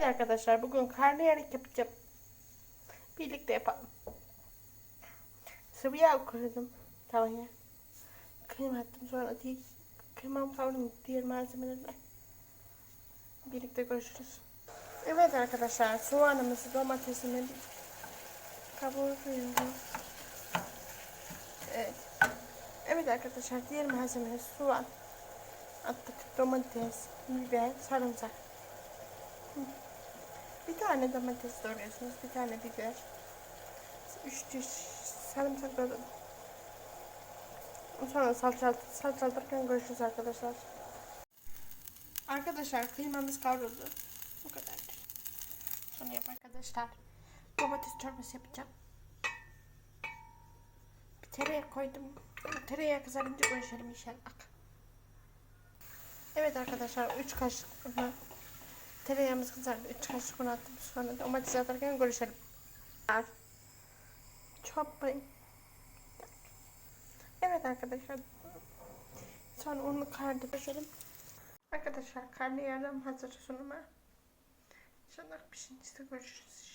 Evet arkadaşlar bugün karnıyarık yapacağım. Birlikte yapalım. Sıvı yağ koydum tavaya. Kıyma attım sonra diye kıymam kavurdum diğer malzemelerle. Birlikte görüşürüz. Evet arkadaşlar soğanımızı domatesini kavuruyorum. Evet. Evet arkadaşlar diğer malzemeler soğan attık domates, biber, sarımsak. Bir tane domates doğruyorsunuz, bir tane biber. Üç diş sarımsak doğradım. Sonra salça, salçalarken görüşürüz arkadaşlar. Arkadaşlar kıymamız kavruldu. Bu kadar. Sonra yap arkadaşlar. Domates çorbası yapacağım. Bir tereyağı koydum. Tereyağı kızarınca görüşelim inşallah. Evet arkadaşlar 3 kaşık. Tereyağımız kızardı. 3 kaşık un attım. Sonra domates atarken görüşelim. Çorbayı. Evet arkadaşlar. Sonra unu kardıralım. Arkadaşlar karnıyarım hazır sunuma. İnşallah pişince görüşürüz.